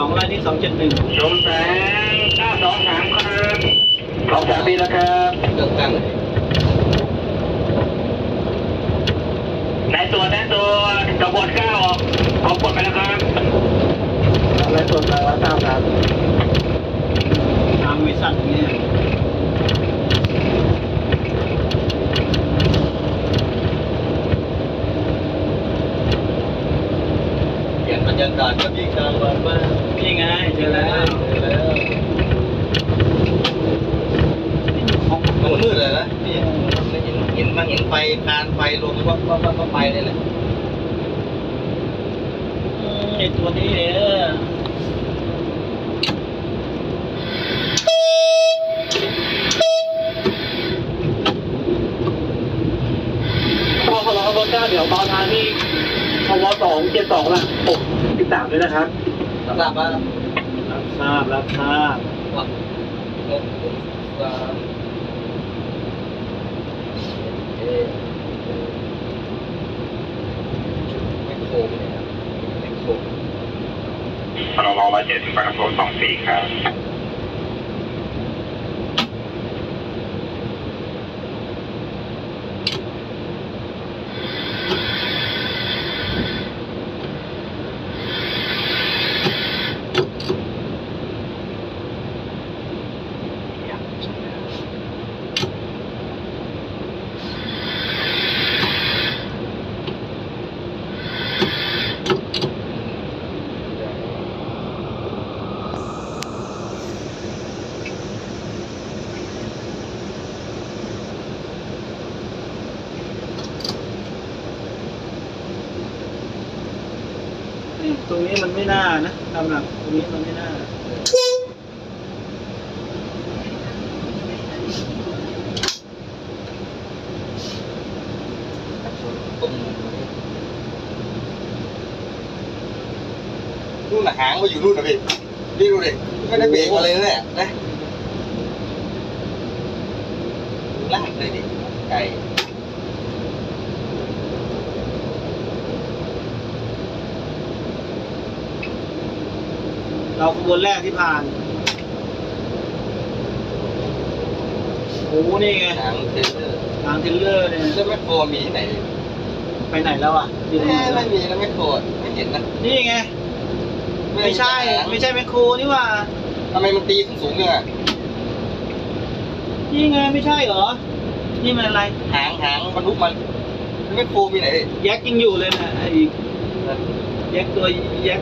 สองรายที่สองเจ็ดหนึ่งชมแสงเก้าสองสามครับสองสามปีแล้วครับเลือกตั้งได้ตัวได้ตัวกระบวนเก้าออกขอบดไปแล้วครับได้ตัวทางละเก้าครับทางบริษัทเนี่ย เปลี่ยน บรรยากาศก็ยิ่งกลางวันมากนี่ไงเจอแล้วเจอแล้วมันมืดเลยนะพี่เห็นเห็นมาเห็นไฟคานไฟลงว่าว่าว่าว่าไฟนี่แหละไอตัวนี้เนี่ยพอพอเราขบวนเก้าเดี๋ยวตอนทางที่พวสองเจ็ดสองละหก สิบสามด้วยนะครับสำหรับว่ารับทราบรับทราบว่าหกสามไม่โค้งเนี่ยครับไม่โค้งพรบร้อยเจ็ดสิบประกันโทษสองสี่ครับ ตรงนี้มันไม่น่านะตามหลักตรงนี้มันไม่น่านู่นน่ะหางมาอยู่นู่นนะพี่พี่ดูดิไม่ได้เบรกอะไรเลยเนี่ยนะลากเลยดิไก่ เราขบวนแรกที่ผ่านโอ้โหนี่ไงหางเทรลเลอร์ทางเทรลเลอร์เนี่ยแล้วแมคโครมีที่ไหนไปไหนแล้วอะอยู่ไหนแม่แล้วไม่มีนะแมคโครไม่เห็นนะนี่ไง ไม่ใช่ ไม่ใช่แมคโครนี่หว่าทำไมมันตีสูงๆเนี่ยนี่ไงไม่ใช่เหรอ นี่มันอะไร หางหางบรรทุกมันแมคโครมีไหนแยกยังอยู่เลยนะไอ้แยกตัวแยก